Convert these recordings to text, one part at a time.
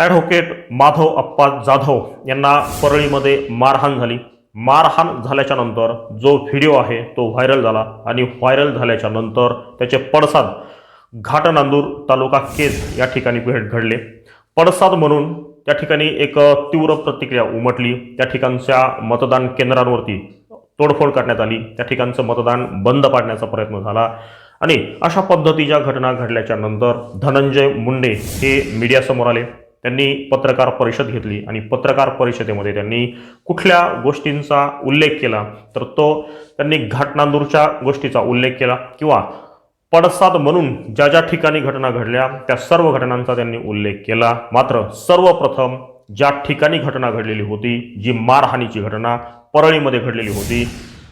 Advocate Madhav अप्पा जाधव यांना परळीमध्ये मारहाण झाली. मारहाण झाल्याच्यानंतर जो व्हिडिओ आहे तो व्हायरल झाला आणि व्हायरल झाल्याच्यानंतर त्याचे पडसाद घाटनांदूर तालुका केज या ठिकाणी भेट घडले. पडसाद म्हणून त्या ठिकाणी एक तीव्र प्रतिक्रिया उमटली. त्या ठिकाणच्या मतदान केंद्रांवरती तोडफोड करण्यात आली. त्या ठिकाणचं मतदान बंद पाडण्याचा प्रयत्न झाला. आणि अशा पद्धतीच्या घटना घडल्याच्या नंतर धनंजय मुंडे हे मीडियासमोर आले. त्यांनी पत्रकार परिषद घेतली आणि पत्रकार परिषदेमध्ये त्यांनी कुठल्या गोष्टींचा उल्लेख केला तर तो त्यांनी घाटनांदूरच्या गोष्टीचा उल्लेख केला किंवा पडसाद म्हणून ज्या ज्या ठिकाणी घटना घडल्या त्या सर्व घटनांचा त्यांनी उल्लेख केला. मात्र सर्वप्रथम ज्या ठिकाणी घटना घडलेली होती जी मारहाणीची घटना परळीमध्ये घडलेली होती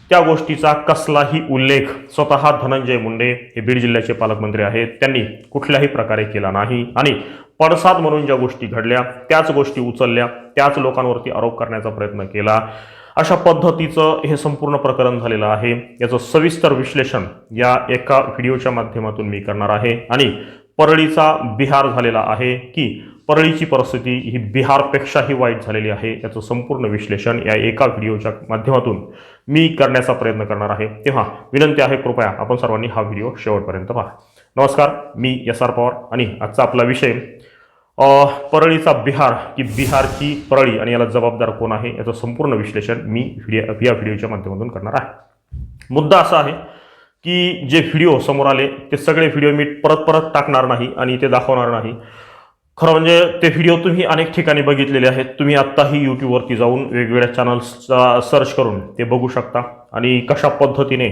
त्या गोष्टीचा कसलाही उल्लेख स्वतः धनंजय मुंडे हे बीड जिल्ह्याचे पालकमंत्री आहेत. त्यांनी कुठल्याही प्रकारे केला नाही. आणि पडसाद म्हणून ज्या गोष्टी घडल्या त्याच गोष्टी उचलल्या त्याच लोकांवरती आरोप करण्याचा प्रयत्न केला. अशा पद्धतीचं हे संपूर्ण प्रकरण झालेलं आहे. याचं सविस्तर विश्लेषण या एका व्हिडिओच्या माध्यमातून मी करणार आहे. आणि परळीचा बिहार झालेला आहे की परळीची परिस्थिती ही बिहारपेक्षाही वाईट झालेली आहे याचं संपूर्ण विश्लेषण या एका व्हिडिओच्या माध्यमातून मी करण्याचा प्रयत्न करणार आहे. तेव्हा विनंती आहे कृपया आपण सर्वांनी हा व्हिडिओ शेवटपर्यंत पहा. नमस्कार मी एस आर पवार आणि आजचा आपला विषय परळीचा बिहार की बिहारची परळी आणि याला जबाबदार कोण आहे याचं संपूर्ण विश्लेषण मी व्हिडिओ या व्हिडिओच्या माध्यमातून करणार आहे. मुद्दा असा आहे की जे व्हिडिओ समोर आले ते सगळे व्हिडिओ मी परत परत टाकणार नाही आणि ते दाखवणार नाही. खरं म्हणजे ते व्हिडिओ तुम्ही अनेक ठिकाणी बघितलेले आहेत. तुम्ही आत्ताही यूट्यूबवरती जाऊन वेगवेगळ्या चॅनल्सचा सर्च करून ते बघू शकता. आणि कशा पद्धतीने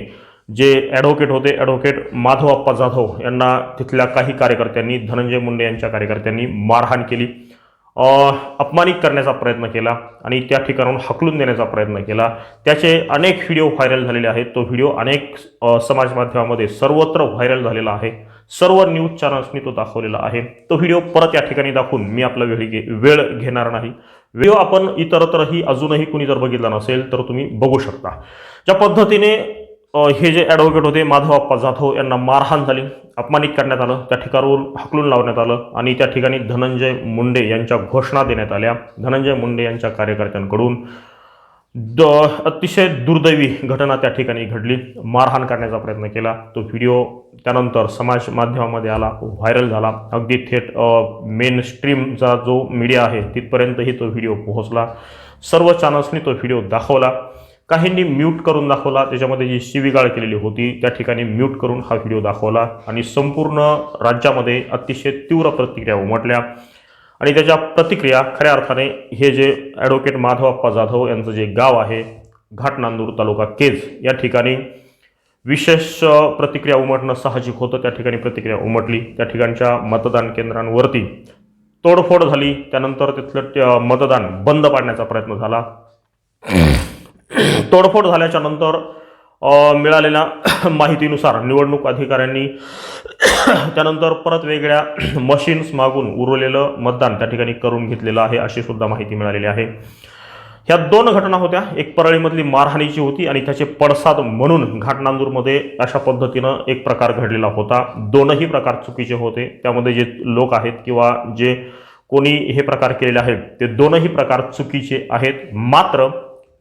जे ॲडव्होकेट होते ॲडव्होकेट माधवप्पा जाधव यांना तिथल्या काही कार्यकर्त्यांनी धनंजय मुंडे यांच्या कार्यकर्त्यांनी मारहाण केली. अपमानित करण्याचा प्रयत्न केला आणि त्या ठिकाणाहून हकलून देण्याचा प्रयत्न केला. त्याचे अनेक व्हिडिओ व्हायरल झालेले आहेत. तो व्हिडिओ अनेक समाजमाध्यमामध्ये सर्वत्र व्हायरल झालेला आहे. सर्व न्यूज चॅनल्सनी तो दाखवलेला आहे. तो व्हिडिओ परत या ठिकाणी दाखवून मी आपला वेळ घे वेळ घेणार नाही. व्हिडिओ आपण इतरत्रही अजूनही कुणी जर बघितला नसेल तर तुम्ही बघू शकता. ज्या पद्धतीने हे जे ॲडव्होकेट होते माधवप्पा जाधव यांना मारहाण झाली अपमानित करण्यात आलं त्या ठिकाणावरून हकलून लावण्यात आलं आणि त्या ठिकाणी धनंजय मुंडे यांच्या घोषणा देण्यात आल्या. धनंजय मुंडे यांच्या कार्यकर्त्यांकडून द अतिशय दुर्दैवी घटना त्या ठिकाणी घडली. मारहाण करण्याचा प्रयत्न केला. तो व्हिडिओ त्यानंतर समाज माध्यमामध्ये आला व्हायरल झाला. अगदी थेट मेन स्ट्रीमचा जो मीडिया आहे तिथपर्यंतही तो व्हिडिओ पोहोचला. सर्व चॅनल्सनी तो व्हिडिओ दाखवला. काहींनी म्यूट करून दाखवला. त्याच्यामध्ये जी शिवीगाळ केलेली होती त्या ठिकाणी म्यूट करून हा व्हिडिओ दाखवला. आणि संपूर्ण राज्यामध्ये अतिशय तीव्र प्रतिक्रिया उमटल्या. आणि त्याच्या प्रतिक्रिया खऱ्या अर्थाने हे जे ॲडव्होकेट माधवप्पा जाधव यांचं जे गाव आहे घाटनांदूर तालुका केज या ठिकाणी विशेष प्रतिक्रिया उमटणं साहजिक होतं. त्या ठिकाणी प्रतिक्रिया उमटली. त्या ठिकाणच्या मतदान केंद्रांवरती तोडफोड झाली. त्यानंतर तिथलं मतदान बंद पाडण्याचा प्रयत्न झाला. तोडफोड झाल्याच्यानंतर मिळालेल्या माहितीनुसार निवडणूक अधिकाऱ्यांनी त्यानंतर परत वेगळ्या मशीन्स मागून उरवलेलं मतदान त्या ठिकाणी करून घेतलेलं आहे अशी सुद्धा माहिती मिळालेली आहे. ह्या दोन घटना होत्या. एक परळीमधली मारहाणीची होती आणि त्याचे पडसाद म्हणून घाटनांदूरमध्ये अशा पद्धतीनं एक प्रकार घडलेला होता. दोनही प्रकार चुकीचे होते. त्यामध्ये जे लोक आहेत किंवा जे कोणी हे प्रकार केलेले आहेत ते दोनही प्रकार चुकीचे आहेत. मात्र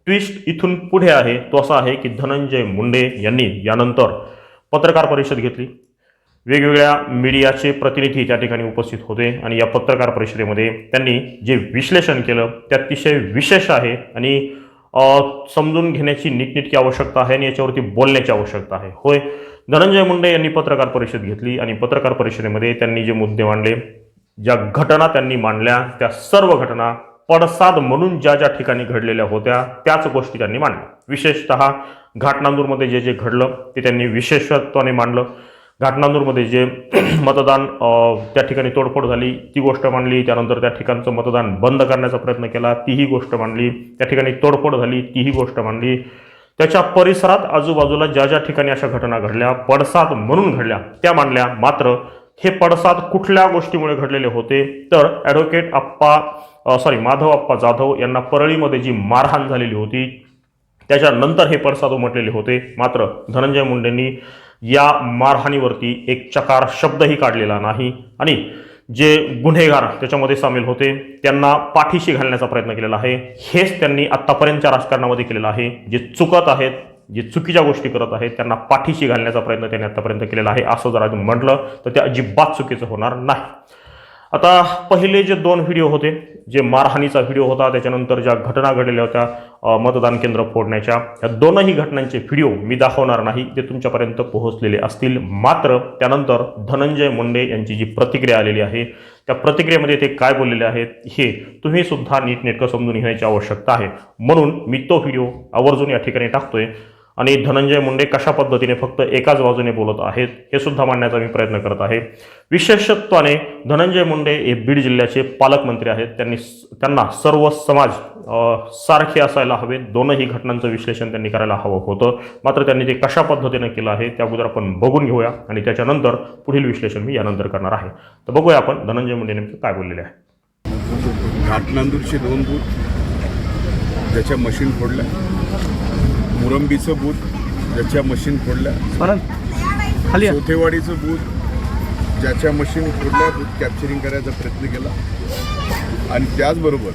ट्विस्ट इथून पुढे आहे तो असा आहे की धनंजय मुंडे यांनी यानंतर पत्रकार परिषद घेतली. वेगवेगळ्या मीडियाचे प्रतिनिधी त्या ठिकाणी उपस्थित होते आणि या पत्रकार परिषदेमध्ये त्यांनी जे विश्लेषण केलं ते अतिशय विशेष आहे आणि समजून घेण्याची नीटनीटकी आवश्यकता आहे आणि याच्यावरती बोलण्याची आवश्यकता आहे. होय धनंजय मुंडे यांनी पत्रकार परिषद घेतली आणि पत्रकार परिषदेमध्ये त्यांनी जे मुद्दे मांडले ज्या घटना त्यांनी मांडल्या त्या सर्व घटना पडसाद म्हणून ज्या ज्या ठिकाणी घडलेल्या होत्या त्याच गोष्टी त्यांनी मांडल्या. विशेषतः घाटनांदूरमध्ये जे जे घडलं ते त्यांनी विशेषत्वाने मांडलं. घाटनांदूरमध्ये जे मतदान त्या ठिकाणी तोडफोड झाली ती गोष्ट मांडली. त्यानंतर त्या ठिकाणचं मतदान बंद करण्याचा प्रयत्न केला तीही गोष्ट मांडली. त्या ठिकाणी तोडफोड झाली तीही गोष्ट मांडली. त्याच्या परिसरात आजूबाजूला ज्या ज्या ठिकाणी अशा घटना घडल्या पडसाद म्हणून घडल्या त्या मांडल्या. मात्र हे पडसाद कुठल्या गोष्टीमुळे घडलेले होते? तर ॲडव्होकेट आप्पा सॉरी माधव आप्पा जाधव यांना परळीमध्ये जी मारहाण झालेली होती त्याच्यानंतर हे पडसाद उमटलेले होते. मात्र धनंजय मुंडेंनी या मारहाणीवरती एक चकार शब्दही काढलेला नाही. आणि जे गुन्हेगार त्याच्यामध्ये सामील होते त्यांना पाठीशी घालण्याचा प्रयत्न केलेला आहे. हेच त्यांनी आत्तापर्यंतच्या राजकारणामध्ये केलेलं आहे. जे चुकत आहेत जे चुकीच्या गोष्टी करत आहेत त्यांना पाठीशी घालण्याचा प्रयत्न त्यांनी आत्तापर्यंत केलेला आहे. असं जर अजून म्हटलं तर ते अजिबात चुकीचं होणार नाही. आता पहिले जे दोन व्हिडिओ होते जे मारहाणीचा व्हिडिओ होता त्याच्यानंतर ज्या घटना घडलेल्या होत्या मतदान केंद्र फोडण्याच्या या दोनही घटनांचे व्हिडिओ मी दाखवणार नाही ते तुमच्यापर्यंत पोहोचलेले असतील. मात्र त्यानंतर धनंजय मुंडे यांची जी प्रतिक्रिया आलेली आहे त्या प्रतिक्रियेमध्ये ते काय बोललेले आहेत हे तुम्ही सुद्धा नीटनेटकं समजून घेण्याची आवश्यकता आहे. म्हणून मी तो व्हिडिओ आवर्जून या ठिकाणी टाकतोय. आणि धनंजय मुंडे कशा पद्धतीने फक्त एकाच बाजूने बोलत आहेत हे सुद्धा मांडण्याचा मी प्रयत्न करत आहे. विशेषत्वाने धनंजय मुंडे हे बीड जिल्ह्याचे पालकमंत्री आहेत. त्यांनी त्यांना सर्व समाज सारखे असायला हवे. दोनही घटनांचं विश्लेषण त्यांनी करायला हवं होतं. मात्र त्यांनी ते कशा पद्धतीने केलं आहे त्या अगोदर आपण बघून घेऊया. आणि त्याच्यानंतर पुढील विश्लेषण मी यानंतर करणार आहे. तर बघूया आपण धनंजय मुंडे नेमके काय बोललेले आहे. घाटनांदूरचे दोन बूथ ज्याच्या मशीन फोडल्या. मुरंबीचं बूथ ज्याच्या मशीन फोडल्या खाली. चौथेवाडीचं बूथ ज्याच्या मशीन फोडल्या बूथ कॅप्चरिंग करायचा प्रयत्न केला. आणि त्याचबरोबर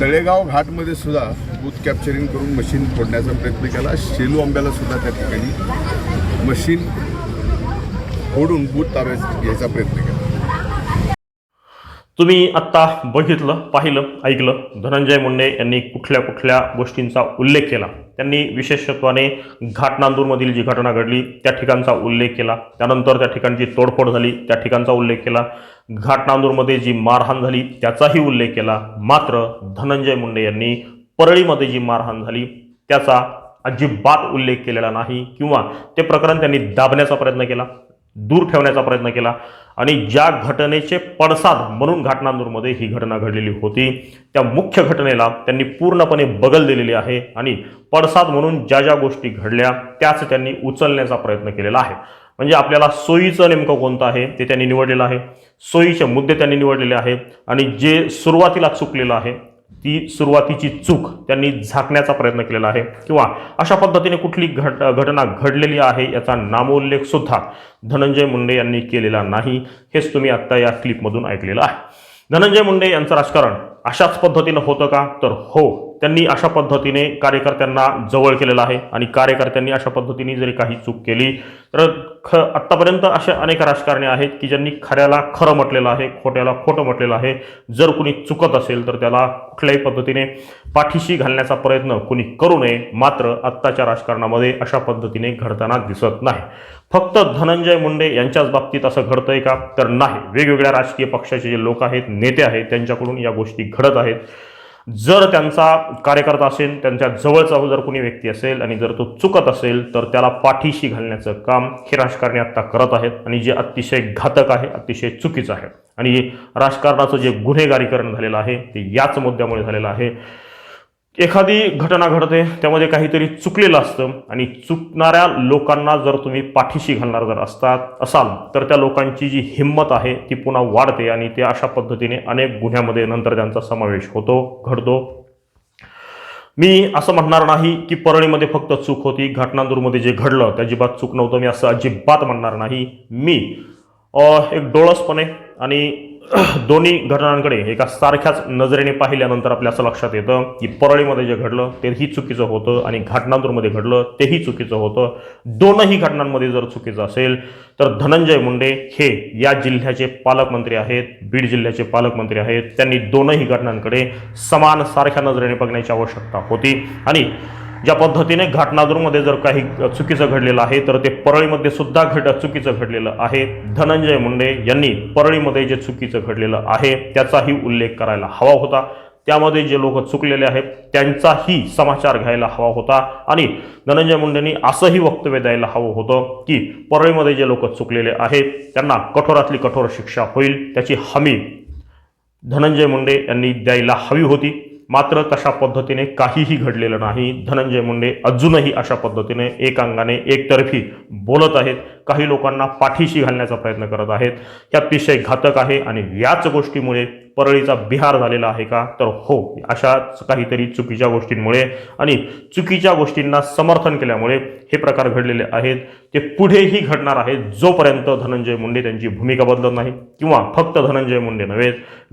तळेगाव घाटमध्ये सुद्धा बूथ कॅप्चरिंग करून मशीन फोडण्याचा प्रयत्न केला. शेलू आंब्याला सुद्धा त्या ठिकाणी मशीन फोडून बूथ ताब्यात घ्यायचा प्रयत्न केला. तुम्ही आत्ता बघितलं पाहिलं ऐकलं. धनंजय मुंडे यांनी कुठल्या कुठल्या गोष्टींचा उल्लेख केला? त्यांनी विशेषत्वाने घाटनांदूरमधील जी घटना घडली त्या ठिकाणचा उल्लेख केला. त्यानंतर त्या ठिकाणची तोडफोड झाली त्या ठिकाणचा उल्लेख केला. घाटनांदूरमध्ये जी मारहाण झाली त्याचाही उल्लेख केला. मात्र धनंजय मुंडे यांनी परळीमध्ये जी मारहाण झाली त्याचा अजिबात उल्लेख केलेला नाही किंवा ते प्रकरण त्यांनी दाबण्याचा प्रयत्न केला दूर ठेवण्याचा प्रयत्न केला. आणि ज्या घटनेचे पडसाद म्हणून घाटनांदूरमध्ये ही घटना घडलेली होती त्या मुख्य घटनेला त्यांनी पूर्णपणे बगल दिलेली आहे आणि पडसाद म्हणून ज्या ज्या गोष्टी घडल्या त्याच त्यांनी उचलण्याचा प्रयत्न केलेला आहे. म्हणजे आपल्याला सोयीचं नेमकं कोणतं आहे ते त्यांनी निवडलेलं आहे. सोयीचे मुद्दे त्यांनी निवडलेले आहे आणि जे सुरुवातीला चुकलेलं आहे ती सुरुवातीची चूक त्यांनी झाकण्याचा प्रयत्न केलेला आहे. किंवा अशा पद्धतीने कुठली घट घटना घडलेली आहे याचा नामोल्लेख सुद्धा धनंजय मुंडे यांनी केलेला नाही हेच तुम्ही आत्ता या क्लिपमधून ऐकलेलं आहे. धनंजय मुंडे यांचं राजकारण अशाच पद्धतीनं होतं का? तर हो त्यांनी अशा पद्धतीने कार्यकर्त्यांना जवळ केलेलं आहे आणि कार्यकर्त्यांनी अशा पद्धतीने जरी काही चूक केली तर ख आत्तापर्यंत असे अनेक राजकारणी आहेत की ज्यांनी खऱ्याला खरं म्हटलेलं आहे खोट्याला खोटं म्हटलेलं आहे. जर कुणी चुकत असेल तर त्याला कुठल्याही पद्धतीने पाठीशी घालण्याचा प्रयत्न कुणी करू नये. मात्र आत्ताच्या राजकारणामध्ये अशा पद्धतीने घडताना दिसत नाही. फक्त धनंजय मुंडे यांच्याच बाबतीत असं घडतंय का? तर नाही. वेगवेगळ्या राजकीय पक्षाचे जे लोक आहेत नेते आहेत त्यांच्याकडून या गोष्टी घडत आहेत. जर त्यांचा कार्यकर्ता असेल त्यांच्या जवळचा जर कोणी व्यक्ती असेल आणि जर तो चुकत असेल तर त्याला पाठीशी घालण्याचं काम हे राजकारणी आत्ता करत आहेत आणि जे अतिशय घातक आहे अतिशय चुकीचं आहे. आणि राजकारणाचं जे गुन्हेगारीकरण झालेलं आहे ते याच मुद्द्यामुळे झालेलं आहे. एखादी घटना घडते त्यामध्ये काहीतरी चुकलेलं असतं आणि चुकणाऱ्या लोकांना जर तुम्ही पाठीशी घालणार जर असतात असाल तर त्या लोकांची जी हिंमत आहे ती पुन्हा वाढते आणि ते अशा पद्धतीने अनेक गुन्ह्यामध्ये नंतर त्यांचा समावेश होतो घडतो. मी असं म्हणणार नाही की परळीमध्ये फक्त चूक होती घटनांदूरमध्ये जे घडलं त्या अजिबात चूक नव्हतं मी असं अजिबात म्हणणार नाही. मी एक डोळसपणे आणि दोन्ही घटनांकडे एका सारख्याच नजरेने पाहिल्यानंतर आपल्या असं लक्षात येतं की परळीमध्ये जे घडलं तेही चुकीचं होतं आणि घाटनांदूरमध्ये घडलं तेही चुकीचं होतं. दोनही घटनांमध्ये जर चुकीचं असेल तर धनंजय मुंडे हे या जिल्ह्याचे पालकमंत्री आहेत बीड जिल्ह्याचे पालकमंत्री आहेत. त्यांनी दोनही घटनांकडे समान सारख्या नजरेने बघण्याची आवश्यकता होती. आणि ज्या पद्धतीने घाटनादूरमध्ये जर काही चुकीचं घडलेलं आहे तर ते परळीमध्ये सुद्धा घट चुकीचं घडलेलं आहे. धनंजय मुंडे यांनी परळीमध्ये जे चुकीचं घडलेलं आहे त्याचाही उल्लेख करायला हवा होता. त्यामध्ये जे लोक चुकलेले आहेत त्यांचाही समाचार घ्यायला हवा होता. आणि धनंजय मुंडेंनी असंही वक्तव्य द्यायला हवं होतं की परळीमध्ये जे लोक चुकलेले आहेत त्यांना कठोरातली कठोर शिक्षा होईल. त्याची हमी धनंजय मुंडे यांनी द्यायला हवी होती. मात्र तशा पद्धतीने काहीही घडलेलं नाही. धनंजय मुंडे अजूनही अशा पद्धतीने एक अंगाने एकतर्फी बोलत आहेत. काही लोकांना पाठीशी घालण्याचा प्रयत्न करत आहेत. हे अतिशय घातक आहे आणि याच गोष्टीमुळे परळीचा बिहार झालेला आहे का? तर हो अशाच काहीतरी चुकीच्या गोष्टींमुळे आणि चुकीच्या गोष्टींना समर्थन केल्यामुळे हे प्रकार घडलेले आहेत. ते पुढेही घडणार आहेत जोपर्यंत धनंजय मुंडे त्यांची भूमिका बदलत नाही किंवा फक्त धनंजय मुंडे नव्हे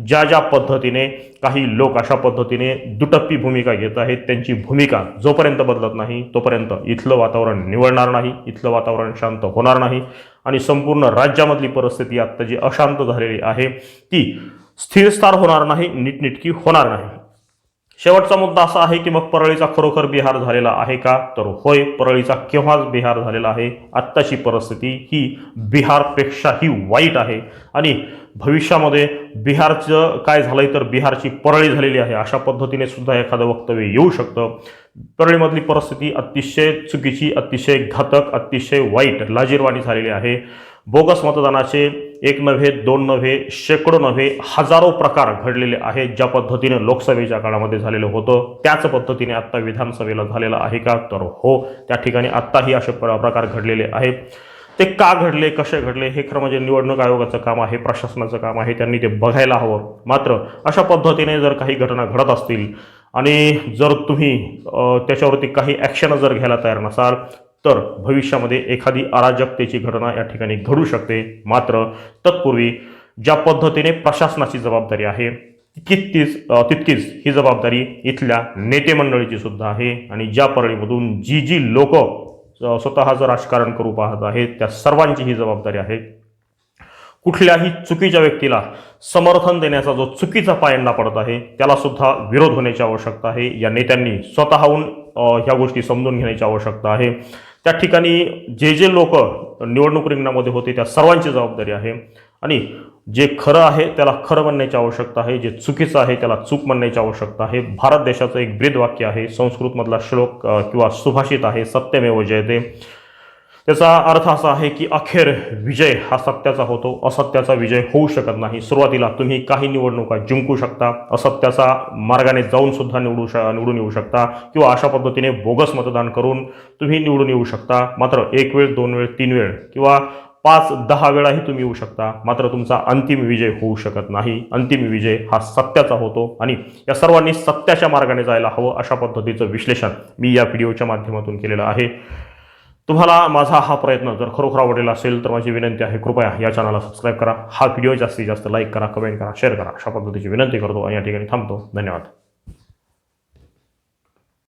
ज्या ज्या पद्धतीने काही लोक अशा पद्धतीने दुटप्पी भूमिका घेत आहेत त्यांची भूमिका जोपर्यंत बदलत नाही तोपर्यंत इथलं वातावरण निवडणार नाही इथलं वातावरण शांत होणार नाही. नाही. आणि संपूर्ण राज्यामधली परिस्थिती आत्ता जी अशांत झालेली आहे ती स्थिरस्थार होणार नाही नीटनिटकी होणार नाही. शेवटचा मुद्दा असा आहे की मग परळीचा खरोखर बिहार झालेला आहे का? तर होय परळीचा केव्हाच बिहार झालेला आहे? आत्ताची परिस्थिती ही बिहारपेक्षाही वाईट आहे. आणि भविष्यामध्ये बिहारचं काय झालंय तर बिहारची परळी झालेली आहे अशा पद्धतीने सुद्धा एखादं वक्तव्य येऊ शकतं. परळीमधली परिस्थिती अतिशय चुकीची अतिशय घातक अतिशय वाईट लाजीरवाणी झालेली आहे. बोगस मतदानाचे एक नव्हे दोन नव्हे शेकडो नव्हे हजारो प्रकार घडलेले आहेत ज्या पद्धतीने लोकसभेच्या काळामध्ये झालेलं होतं. त्याच पद्धतीने आत्ता विधानसभेला झालेलं आहे का? तर हो त्या ठिकाणी आत्ताही असे प्र- प्रकार घडलेले आहेत. ते का घडले कसे घडले हे खरं म्हणजे निवडणूक आयोगाचं काम आहे प्रशासनाचं काम आहे त्यांनी ते बघायला हवं. मात्र अशा पद्धतीने जर काही घटना घडत असतील आणि जर तुम्ही त्याच्यावरती काही ॲक्शन जर घ्यायला तयार नसाल तर भविष्यामध्ये एखादी अराजकतेची घटना या ठिकाणी घडू शकते. मात्र तत्पूर्वी ज्या पद्धतीने प्रशासनाची जबाबदारी आहे तितकीच तितकीच ही जबाबदारी इथल्या नेते मंडळीची सुद्धा आहे. आणि ज्या परळीमधून जी जी लोक स्वतःचं राजकारण करू पाहत आहेत त्या सर्वांची ही जबाबदारी आहे. कुठल्याही चुकीच्या व्यक्तीला समर्थन देण्याचा जो चुकीचा पायंडा पडत आहे त्याला सुद्धा विरोध होण्याची आवश्यकता आहे. या नेत्यांनी स्वतःहून ह्या गोष्टी समजून घेण्याची आवश्यकता आहे. त्या ठिकाणी जे जे लोक निवडणूक रिंगणामध्ये होते त्या सर्वांची जबाबदारी आहे. आणि जे खरं आहे त्याला खरं म्हणण्याची आवश्यकता आहे. जे चुकीचं आहे त्याला चूक म्हणण्याची आवश्यकता आहे. भारत देशाचं एक ब्रीद वाक्य आहे. संस्कृतमधला श्लोक किंवा सुभाषित आहे सत्यमेव जयते. त्याचा अर्थ असा आहे की अखेर विजय हा सत्याचा होतो. असत्याचा विजय होऊ शकत नाही. सुरुवातीला तुम्ही काही निवडणुका जिंकू शकता. असत्याचा मार्गाने जाऊन सुद्धा निवडू श निवडून येऊ शकता किंवा अशा पद्धतीने बोगस मतदान करून तुम्ही निवडून येऊ शकता. मात्र एक वेळ दोन वेळ तीन वेळ किंवा पाच दहा वेळाही तुम्ही येऊ शकता. मात्र तुमचा अंतिम विजय होऊ शकत नाही. अंतिम विजय हा सत्याचा होतो आणि या सर्वांनी सत्याच्या मार्गाने जायला हवं अशा पद्धतीचं विश्लेषण मी या व्हिडिओच्या माध्यमातून केलेलं आहे. तुम्हाला माझा हा प्रयत्न जर खरोखर आवडलेला असेल तर माझी विनंती आहे कृपया या चॅनलला सबस्क्राईब करा. हा व्हिडिओ जास्तीत जास्त लाईक करा कमेंट करा शेअर करा. अशा पद्धतीची विनंती करतो आणि या ठिकाणी थांबतो. धन्यवाद.